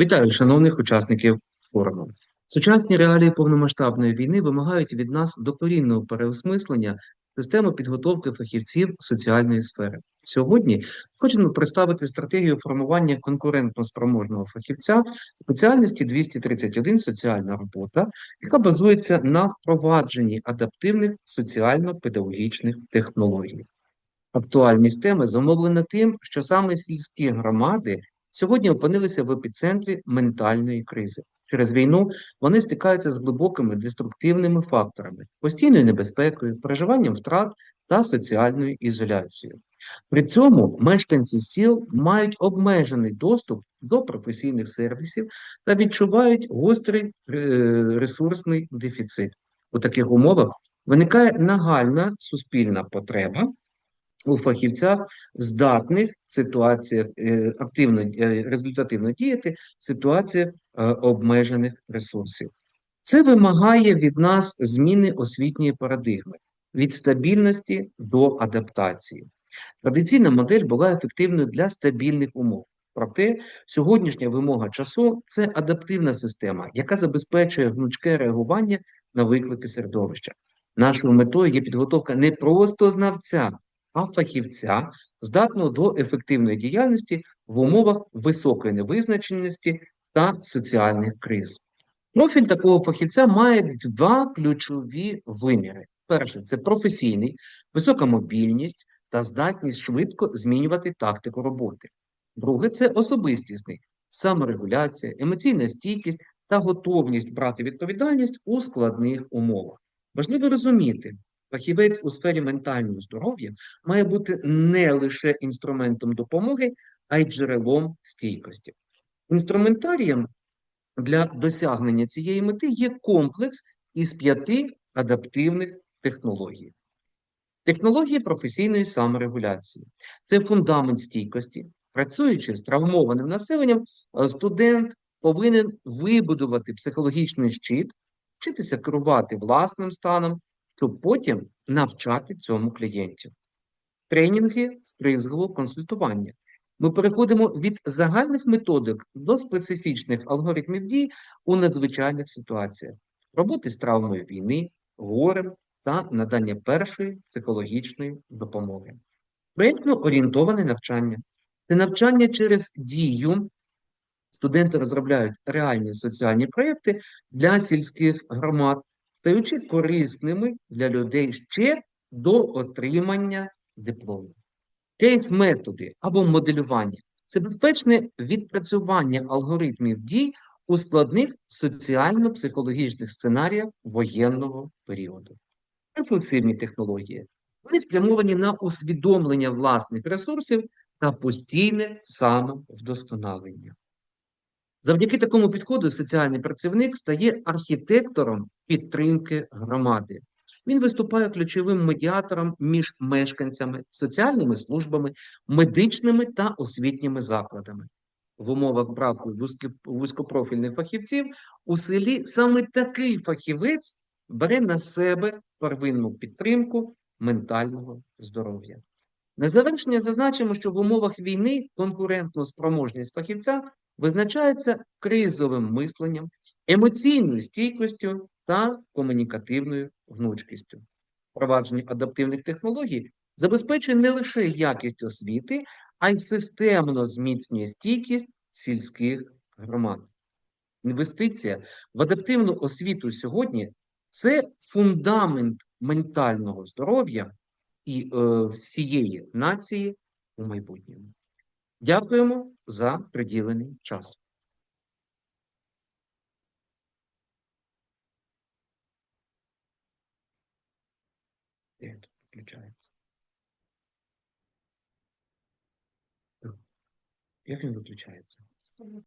Вітаю, шановних учасників форуму. Сучасні реалії повномасштабної війни вимагають від нас докорінного переосмислення системи підготовки фахівців соціальної сфери. Сьогодні хочемо представити стратегію формування конкурентно-спроможного фахівця спеціальності 231 соціальна робота, яка базується на впровадженні адаптивних соціально-педагогічних технологій. Актуальність теми зумовлена тим, що саме сільські громади сьогодні опинилися в епіцентрі ментальної кризи. Через війну вони стикаються з глибокими деструктивними факторами, постійною небезпекою, переживанням втрат та соціальною ізоляцією. При цьому мешканці сіл мають обмежений доступ до професійних сервісів та відчувають гострий е, ресурсний дефіцит. У таких умовах виникає нагальна суспільна потреба у фахівцях здатних ситуаціях е, активно е, результативно діяти в ситуаціях е, обмежених ресурсів. Це вимагає від нас зміни освітньої парадигми від стабільності до адаптації. Традиційна модель була ефективною для стабільних умов. Проте сьогоднішня вимога часу це адаптивна система, яка забезпечує гнучке реагування на виклики середовища. Нашою метою є підготовка не просто знавця, а фахівця, здатного до ефективної діяльності в умовах високої невизначеності та соціальних криз. Профіль такого фахівця має два ключові виміри. Перше це професійний, висока мобільність та здатність швидко змінювати тактику роботи. Друге це особистісний, саморегуляція, емоційна стійкість та готовність брати відповідальність у складних умовах. Важливо розуміти, Фахівець у сфері ментального здоров'я має бути не лише інструментом допомоги, а й джерелом стійкості. Інструментарієм для досягнення цієї мети є комплекс із п'яти адаптивних технологій. Технології професійної саморегуляції це фундамент стійкості. Працюючи з травмованим населенням, е, студент повинен вибудувати психологічний щит, вчитися керувати власним станом щоб потім навчати цьому клієнтів. Тренінги з призову консультування. Ми переходимо від загальних методик до специфічних алгоритмів дій у надзвичайних ситуаціях, роботи з травмою війни, горем та надання першої психологічної допомоги. Проєктно орієнтоване навчання. Це навчання через дію. Студенти розробляють реальні соціальні проєкти для сільських громад стаючи корисними для людей ще до отримання диплому. Кейс-методи або моделювання це безпечне відпрацювання алгоритмів дій у складних соціально-психологічних сценаріях воєнного періоду. Рефлексивні технології. Вони спрямовані на усвідомлення власних ресурсів та постійне самовдосконалення. Завдяки такому підходу соціальний працівник стає архітектором підтримки громади. Він виступає ключовим медіатором між мешканцями, соціальними службами, медичними та освітніми закладами. В умовах браку вузькопрофільних фахівців у селі саме такий фахівець бере на себе первинну підтримку ментального здоров'я. На завершення зазначимо, що в умовах війни конкурентну спроможність фахівця визначається кризовим мисленням, емоційною стійкістю та комунікативною гнучкістю. Впровадження адаптивних технологій забезпечує не лише якість освіти, а й системно зміцнює стійкість сільських громад. Інвестиція в адаптивну освіту сьогодні це фундамент ментального здоров'я і е, всієї нації у майбутньому. Дякуємо за приділений час. Як виключається? Як він виключається?